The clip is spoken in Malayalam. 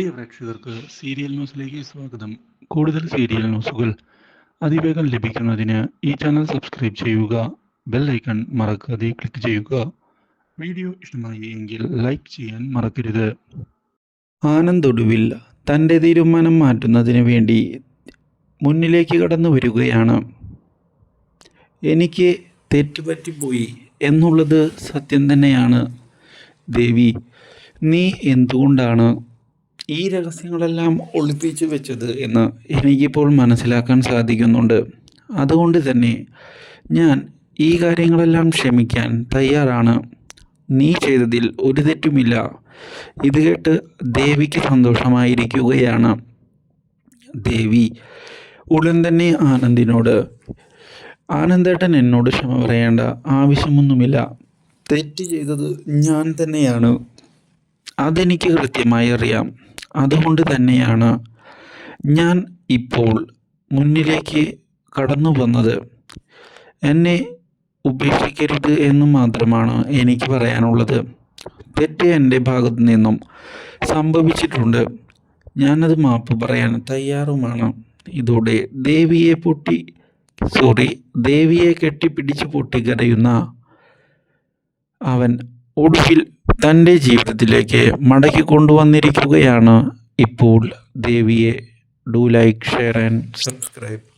പ്രിയ പ്രേക്ഷകർക്ക് സീരിയൽ ന്യൂസിലേക്ക് സ്വാഗതം. കൂടുതൽ സീരിയൽ ന്യൂസുകൾ അതിവേഗം ലഭിക്കുന്നതിന് ഈ ചാനൽ സബ്സ്ക്രൈബ് ചെയ്യുക ബെൽ ഐക്കൺ മറക്കാതെ ക്ലിക്ക് ചെയ്യുക. വീഡിയോ ഇഷ്ടമായി എങ്കിൽ ലൈക്ക് ചെയ്യാൻ മറക്കരുത്. ആനന്ദ് ഒടുവിൽ തന്റെ തീരുമാനം മാറ്റുന്നതിന് വേണ്ടി മുന്നിലേക്ക് കടന്നു വരികയാണ്. എനിക്ക് തെറ്റുപറ്റിപ്പോയി എന്നുള്ളത് സത്യം തന്നെയാണ്. ദേവി നീ എന്തുകൊണ്ടാണ് ഈ രഹസ്യങ്ങളെല്ലാം ഒളിപ്പിച്ചു വെച്ചത് എന്ന് എനിക്കിപ്പോൾ മനസ്സിലാക്കാൻ സാധിക്കുന്നുണ്ട്. അതുകൊണ്ട് തന്നെ ഞാൻ ഈ കാര്യങ്ങളെല്ലാം ക്ഷമിക്കാൻ തയ്യാറാണ്. നീ ചെയ്തതിൽ ഒരു തെറ്റുമില്ല. ഇത് കേട്ട് ദേവിക്ക് സന്തോഷമായിരിക്കുകയാണ്. ദേവി ഉടൻ തന്നെ ആനന്ദിനോട് ആനന്ദേട്ടൻ എന്നോട് ക്ഷമ പറയേണ്ട ആവശ്യമൊന്നുമില്ല. തെറ്റ് ചെയ്തത് ഞാൻ തന്നെയാണ്. അതെനിക്ക് കൃത്യമായി അറിയാം. അതുകൊണ്ട് തന്നെയാണ് ഞാൻ ഇപ്പോൾ മുന്നിലേക്ക് കടന്നു വന്നത്. എന്നെ ഉപേക്ഷിക്കരുത് എന്ന് മാത്രമാണ് എനിക്ക് പറയാനുള്ളത്. തെറ്റ് എന്റെ ഭാഗത്തു നിന്നും സംഭവിച്ചിട്ടുണ്ട്. ഞാനത് മാപ്പ് പറയാൻ തയ്യാറുമാണ്. ഇതോടെ ദേവിയെ പൊട്ടി സോറി ദേവിയെ കെട്ടിപ്പിടിച്ച് പൊട്ടിക്കരയുന്ന അവൻ ഒടുവിൽ തന്റെ ജീവിതത്തിലേക്ക് മടക്കി കൊണ്ടുവന്നിരിക്കുകയാണ് ഇപ്പോൾ. ദേവിയെ do like share and subscribe.